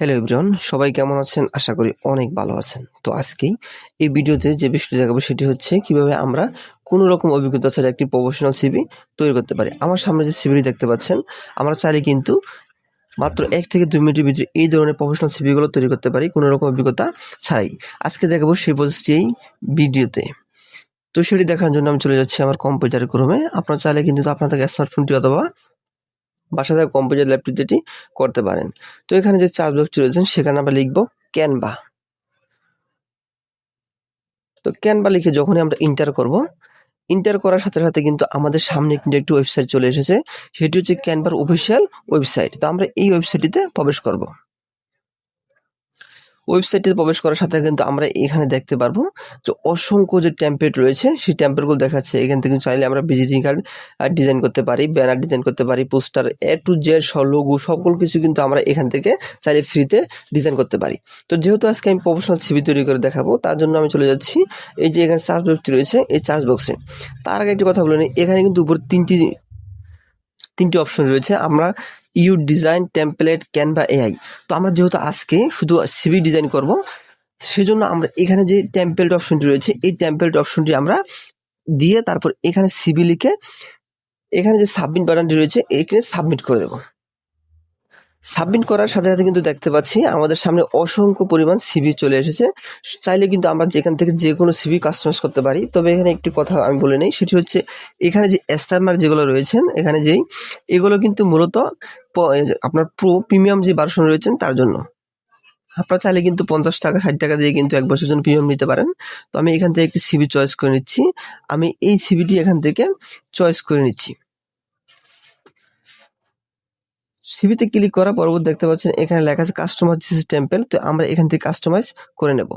Hello everyone সবাই কেমন আছেন? আশা করি অনেক ভালো আছেন। তো আজকেই এই ভিডিওতে যে বিষয়টি দেখাবো সেটি হচ্ছে কীভাবে আমরা কোনো রকম অভিজ্ঞতা ছাড়া একটি প্রফেশনাল সিবি তৈরি করতে পারি। আমার সামনে যে সিভিটি দেখতে পাচ্ছেন, আমরা চাইলে কিন্তু মাত্র এক থেকে দুই মিনিটের ভিতরে এই ধরনের প্রফেশনাল সিভিগুলো তৈরি করতে পারি, কোনো রকম অভিজ্ঞতা ছাড়াই। আজকে দেখাবো সেই প্রসেসটি এই ভিডিওতে। তো সেটি দেখার জন্য আমি চলে যাচ্ছি আমার কম্পিউটার ক্রমে আপনার চাইলে কিন্তু আপনাদের স্মার্টফোনটি অথবা বাসা থেকে কম্পিউটার ল্যাপটপ যেটি করতে পারেন। তো এখানে যে চার্জ বক্সটি রয়েছেন সেখানে আমরা লিখব ক্যানভা তো ক্যানভা লিখে যখনই আমরা ইন্টার করব ইন্টার করার সাথে সাথে কিন্তু আমাদের সামনে কিন্তু একটি ওয়েবসাইট চলে এসেছে। সেটি হচ্ছে ক্যানভার অফিসিয়াল ওয়েবসাইট তো আমরা এই ওয়েবসাইটটিতে প্রবেশ করব। ওয়েবসাইটটিতে প্রবেশ করার সাথে কিন্তু আমরা এখানে দেখতে পারব যে অসংখ্য যে টেমপ্লেট রয়েছে, সেই টেমপ্লেটগুলো দেখাচ্ছে। এখান থেকে চাইলে আমরা ভিজিটিং কার্ড ডিজাইন করতে পারি ব্যানার ডিজাইন করতে পারি পোস্টার এ টু জেড লঘু সকল কিছু কিন্তু আমরা এখান থেকে চাইলে ফ্রিতে ডিজাইন করতে পারি। তো যেহেতু আজকে আমি প্রফেশনাল ছবি তৈরি করে দেখাবো, তার জন্য আমি চলে যাচ্ছি। এই যে এখানে চার্জ বক্সটি রয়েছে, এই চার্জ বক্সে তার আগে একটি কথা বলে নিই, এখানে কিন্তু উপর তিনটি তিনটি অপশন রয়েছে। আমরা you design template Canva AI. তো আমরা যেহেতু আজকে শুধু সিভি ডিজাইন করব, সেজন্য আমরা এখানে যে টেম্পলেট অপশনটি রয়েছে, এই টেম্পলেট অপশনটি আমরা দিয়ে তারপর এখানে সিভি লিখে এখানে যে সাবমিট বাটনটি রয়েছে, এখানে সাবমিট করে দেবো। সাবমিট করার সাথে সাথে কিন্তু দেখতে পাচ্ছি আমাদের সামনে অসংখ্য পরিমাণ সিভি চলে এসেছে। চাইলে কিন্তু আমরা যেখান থেকে যে কোনো সিভি কাস্টমাইজ করতে পারি। তবে এখানে একটি কথা আমি বলে নেই, সেটি হচ্ছে এখানে যে স্টারমার যেগুলো রয়েছেন, এখানে যেই এগুলো কিন্তু মূলত আপনার প্রো প্রিমিয়াম যে ভার্সন রয়েছেন, তার জন্য। আপনারা চাইলে কিন্তু পঞ্চাশ টাকা, ষাট টাকা দিয়ে কিন্তু এক বছরের জন্য প্রিমিয়াম নিতে পারেন। তো আমি এখান থেকে একটি সিবি চয়েস করে নিচ্ছি। আমি এই সিবিটি এখান থেকে চয়েস করে নিচ্ছি। সিবিতে ক্লিক করার পরবর্তী দেখতে পাচ্ছেন, এখানে লেখা আছে কাস্টমাইজ দিস টেম্পেল তো আমরা এখান থেকে কাস্টমাইজ করে নেব।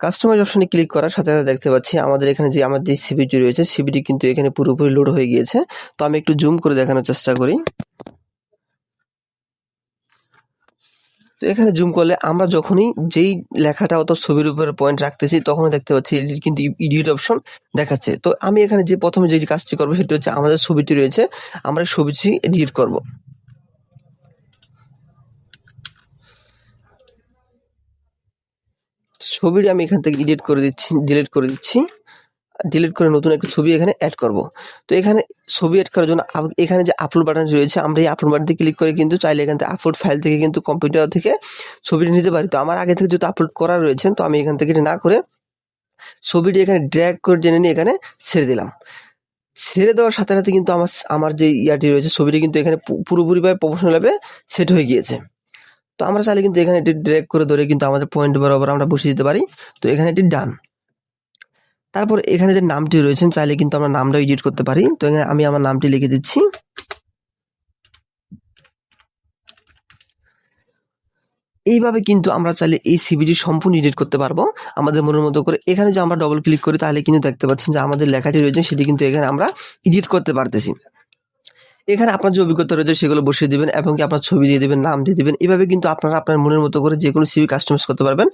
কাস্টমাইজ অপশনে ক্লিক করার সাথে সাথে দেখতে পাচ্ছি, আমাদের এখানে যে, আমাদের যে সিবিটি রয়েছে সিবিটি কিন্তু এখানে পুরোপুরি লোড হয়ে গিয়েছে। তো আমি একটু জুম করে দেখানোর চেষ্টা করি। তো এখানে জুম করলে আমরা যখনই যেই লেখাটা অত ছবির উপরে পয়েন্ট রাখতেছি, তখনই দেখতে পাচ্ছি কিন্তু ইডিট অপশন দেখাচ্ছে। তো আমি এখানে যে প্রথমে যে কাজটি করব, সেটি হচ্ছে আমাদের ছবিটি রয়েছে, আমরা ছবিটি এডিট করব। ছবিটি আমি এখান থেকে এডিট করে দিচ্ছি ডিলিট করে দিচ্ছি। ডিলিট করে নতুন একটা ছবি এখানে অ্যাড করব। তো এখানে ছবি অ্যাড করার জন্য এখানে যে আপলোড বাটন রয়েছে, আমরা এই আপলোড বাটনটি ক্লিক করে কিন্তু চাইলে এখান থেকে আপলোড ফাইল থেকে কিন্তু কম্পিউটার থেকে ছবিটি নিতে পারি। তো আমার আগে থেকে যেহেতু আপলোড করা রয়েছে, তো আমি এখান থেকে এটা না করে ছবিটি এখানে ড্র্যাগ করে টেনে নিয়ে এখানে ছেড়ে দিলাম। ছেড়ে দেওয়ার সাথে সাথে কিন্তু আমার আমার যে ইয়াটি রয়েছে, ছবিটি কিন্তু এখানে পুরোপুরিভাবে প্রফেশনালভাবে সেট হয়ে গিয়েছে। তো আমরা চাইলে কিন্তু এখানে এটি ড্র্যাগ করে ধরে কিন্তু আমাদের পয়েন্ট বরাবর আমরা বসিয়ে দিতে পারি। তো এখানে এটি ডান তারপর এখানে যে নামটি রয়েছেন, চাইলে কিন্তু আমরা নামটা এডিট করতে পারি। তো এখানে আমি আমার নামটি লিখে দিচ্ছি। এইভাবে কিন্তু আমরা চাইলে এই সিবিটি সম্পূর্ণ এডিট করতে পারব। আমাদের মনের মতো করে এখানে যে আমরা ডবল ক্লিক করি, তাহলে কিন্তু দেখতে পাচ্ছেন যে আমাদের লেখাটি রয়েছে, সেটি কিন্তু এখানে আমরা এডিট করতে পারতেছি। এখানে আপনার যে অভিজ্ঞতা রয়েছে সেগুলো বসিয়ে দেবেন এবং কি আপনার ছবি দিয়ে দেবেন, নাম দিয়ে দেবেন। এভাবে কিন্তু আপনারা আপনার মনের মতো করে যে কোনো সিভি কাস্টমাইজ করতে পারবেন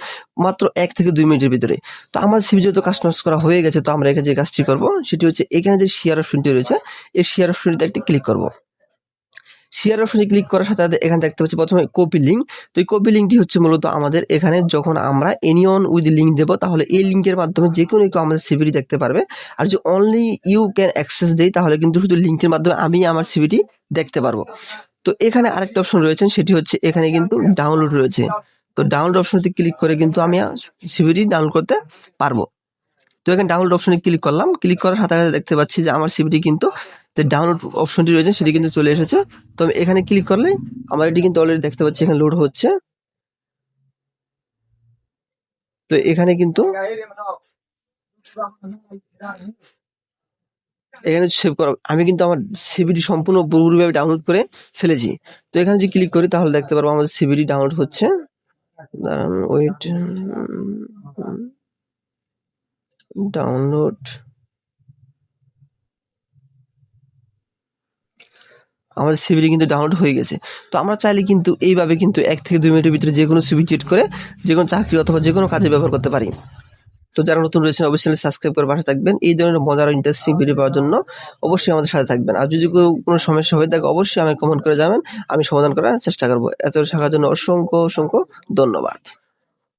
মাত্র এক থেকে দুই মিনিটের ভিতরে। তো আমার সিভি যেহেতু কাস্টমাইজ করা হয়ে গেছে, তো আমরা এখানে যে কাজটি করব, সেটি হচ্ছে এখানে যে শেয়ার অপশনটি রয়েছে, এই শেয়ার অপশনটিতে একটি ক্লিক করব। শেয়ার অপশনে ক্লিক করার সাথে সাথে এখানে দেখতে পাচ্ছি প্রথমে কপি লিঙ্ক তো এই কপি লিঙ্কটি হচ্ছে মূলত আমাদের এখানে যখন আমরা এনিয়ন উইথ লিঙ্ক দেবো, তাহলে এই লিঙ্কের মাধ্যমে যে কোনো কেউ আমাদের সিভিটি দেখতে পারবে। আর যে অনলি ইউ ক্যান অ্যাক্সেস দেই, তাহলে কিন্তু শুধু লিঙ্কের মাধ্যমে আমি আমার সিভিটি দেখতে পারব। তো এখানে আরেকটা অপশন রয়েছে, সেটি হচ্ছে এখানে কিন্তু ডাউনলোড রয়েছে। তো ডাউনলোড অপশনটি ক্লিক করে কিন্তু আমি সিভিটি ডাউনলোড করতে পারব। তো এখানে ডাউনলোড অপশনে ক্লিক করলাম। ক্লিক করার সাথে সাথে দেখতে পাচ্ছি যে আমার সিভিটি কিন্তু যে ডাউনলোড অপশনটি রয়েছে, সেটি কিন্তু চলে এসেছে। তো আমি এখানে ক্লিক করলে আমার এটি কিন্তু অলরেডি দেখতে পাচ্ছি, এখানে লোড হচ্ছে। তো এখানে কিন্তু এখানে সেভ করা, আমি কিন্তু আমার সিভিটি সম্পূর্ণ পুরোপুরিভাবে ডাউনলোড করে ফেলেছি। তো এখানে যদি ক্লিক করি, তাহলে দেখতে পারব আমাদের সিভিটি ডাউনলোড হচ্ছে। দাঁড়ান ওয়েট ডাউনলোড আমাদের সিভিটি কিন্তু ডাউনলোড হয়ে গেছে। তো আমরা চাইলে কিন্তু এইভাবে কিন্তু এক থেকে দুই মিনিটের ভিতরে যে কোনো সিভি চেট করে যে কোনো চাকরি অথবা যে কোনো কাজে ব্যবহার করতে পারি। তো যারা নতুন রয়েছেন, অবশ্যই সাবস্ক্রাইব করে পাশে থাকবেন। এই ধরনের মজার ইন্টারেস্টিং ভিডিও পাওয়ার জন্য অবশ্যই আমাদের সাথে থাকবেন। আর যদি কোনো সমস্যা হয়ে থাকে, অবশ্যই আমি কমেন্ট করে যাবেন আমি সমাধান করার চেষ্টা করব। এত থাকার জন্য অসংখ্য অসংখ্য ধন্যবাদ।